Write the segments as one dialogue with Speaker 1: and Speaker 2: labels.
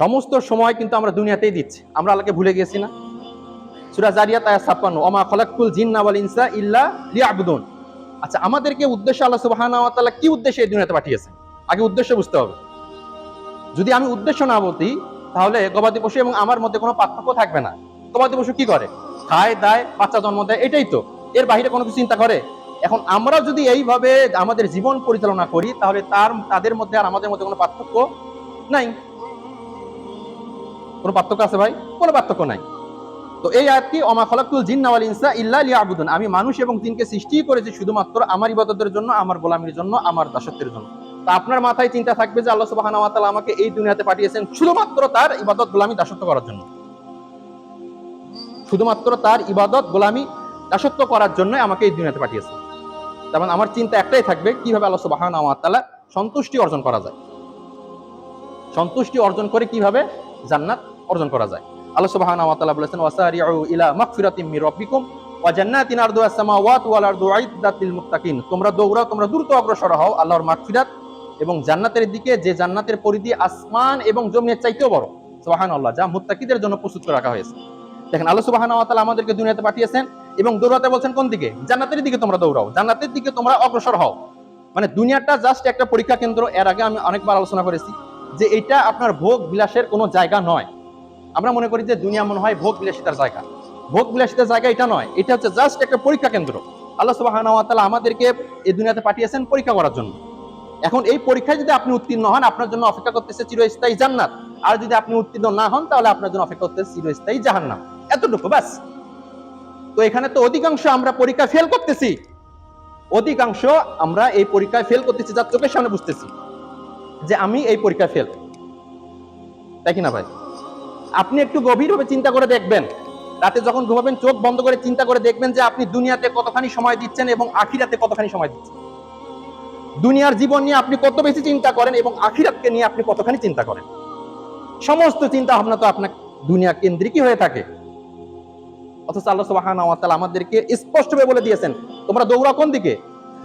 Speaker 1: সমস্ত সময় কিন্তু আমরা দুনিয়াতেই দিচ্ছি। আমরা আল্লাহকে ভুলে গেছি না। সুরা জারিয়া তায়া ছাপ্পান্ন, ওমা খলাকুল জিন্না ওয়াল ইনসা ইল্লা লিয়াবুদুন। আচ্ছা আমাদেরকে উদ্দেশ্য আল্লাহ সুবহানাহু ওয়া কি উদ্দেশ্যে এই দুনিয়াতে পাঠিয়েছে? আগে উদ্দেশ্য বুঝতে হবে। যদি আমি উদ্দেশ্য না বলতি, তাহলে গবাদি পশু এবং আমার মধ্যে কোনো পার্থক্য থাকবে না। গবাদি পশু কি করে? খায়, দায়, বাচ্চা জন্ম দেয়, এটাই তো। এর বাহিরে কোনো কিছু চিন্তা করে? এখন আমরা যদি এইভাবে আমাদের জীবন পরিচালনা করি, তাহলে তার, তাদের মধ্যে আর আমাদের মধ্যে কোনো পার্থক্য নাই। কোনো পার্থক্য আছে ভাই? কোনো পার্থক্য নাই। তো এই আয়াতটি অমা খলাকুল জিন্না ওয়াল ইনসা ইল্লা লিয়াবুদুন। আমি মানুষ এবং জিনকে সৃষ্টি করেছি শুধুমাত্র আমার ইবাদতের জন্য, আমার গোলামির জন্য, আমার দাসত্বের জন্য। তা আপনার মাথায় চিন্তা থাকবে যে আল্লাহ তাআলা আমাকে এই দুনিয়াতে পাঠিয়েছেন শুধুমাত্র তার ইবাদত গোলামি দাসত্ব করার জন্য। শুধুমাত্র তার ইবাদত গোলামি দাসত্ব করার জন্য আমাকে এই দুনিয়াতে পাঠিয়েছেন। তার মানে আমার চিন্তা একটাই থাকবে, কীভাবে আল্লাহ তাআলা সন্তুষ্টি অর্জন করা যায়। সন্তুষ্টি অর্জন করে কীভাবে? জান্নাত অর্জন করা যায়। আল্লাহ বলেছেন ইলা মাগফিরাতিম মির রাব্বিকুম ওয়া জান্নাতিন আরদুহা সামাওয়াতু ওয়াল আরদু উইদ্দাত লিল মুত্তাকিন। তোমরা দৌড়াও, তোমরা দ্রুত অগ্রসর হও আল্লাহর মাগফিরাত এবং জান্নাতের দিকে, যে জান্নাতের পরিধি আসমান এবং চাইতেও বড়। যা মুত্তাকিদের জন্য প্রস্তুত করে রাখা হয়েছে। দেখেন, আল্লাহ আমাদেরকে দুনিয়াতে পাঠিয়েছেন এবং দৌড়াতে বলছেন, কোন দিকে? জান্নাতের দিকে তোমরা দৌড়াও, জান্নাতের দিকে তোমরা অগ্রসর হও। মানে দুনিয়াটা জাস্ট একটা পরীক্ষা কেন্দ্র। এর আগে আমি অনেকবার আলোচনা করেছি। যে এটা আপনার ভোগ বিলাসের কোনো জায়গা নয়। আমরা মনে করি যে দুনিয়া মনে হয় ভোগ বিলাসিতার জায়গা। ভোগ বিলাসিতার জায়গা এটা নয়, এটা হচ্ছে জাস্ট একটা পরীক্ষা কেন্দ্র। আল্লাহ সুবহানাহু ওয়া আমাদেরকে এই দুনিয়াতে পাঠিয়েছেন পরীক্ষা করার জন্য। এখন এই পরীক্ষায় যদি আপনি উত্তীর্ণ হন, আপনার জন্য অপেক্ষা করতেছে চিরস্থায়ী জান্নাত। আর যদি আপনি উত্তীর্ণ না হন, তাহলে আপনার জন্য অপেক্ষা করতেছে চিরস্থায়ী জাহান্নাম। এতটুকু, ব্যাস। তো এখানে তো অধিকাংশ আমরা পরীক্ষা ফেল করতেছি। অধিকাংশ আমরা এই পরীক্ষায় ফেল করতেছি যার চোখের সামনে বুঝতেছি। যে আমি এই পরীক্ষায় ফেল তাই কিনা ভাই? আপনি একটু গভীরভাবে চিন্তা করে দেখবেন। রাতে যখন ঘুমাবেন, চোখ বন্ধ করে চিন্তা করে দেখবেন যে আপনি দুনিয়াতে কতখানি সময় দিচ্ছেন এবং আখিরাতে কতখানি সময় দিচ্ছেন। দুনিয়ার জীবন নিয়ে আপনি কত বেশি চিন্তা করেন এবং আখিরাতকে নিয়ে আপনি কতখানি চিন্তা করেন। সমস্ত চিন্তা ভাবনা তো আপনার দুনিয়া কেন্দ্রিকই হয়ে থাকে। অথচ আল্লাহ তাআলা আমাদেরকে স্পষ্টভাবে বলে দিয়েছেন, তোমরা দৌড়াও কোন দিকে?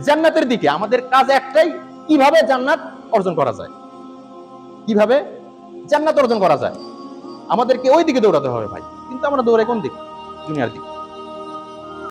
Speaker 1: জান্নাতের দিকে। আমাদের কাজ একটাই, কীভাবে জান্নাত অর্জন করা যায়। কীভাবে? জান্নাত অর্জন করা যায়। আমাদেরকে ওই দিকে দৌড়াতে হবে ভাই। কিন্তু আমরা দৌড়াই কোন দিকে? দুনিয়ার দিকে।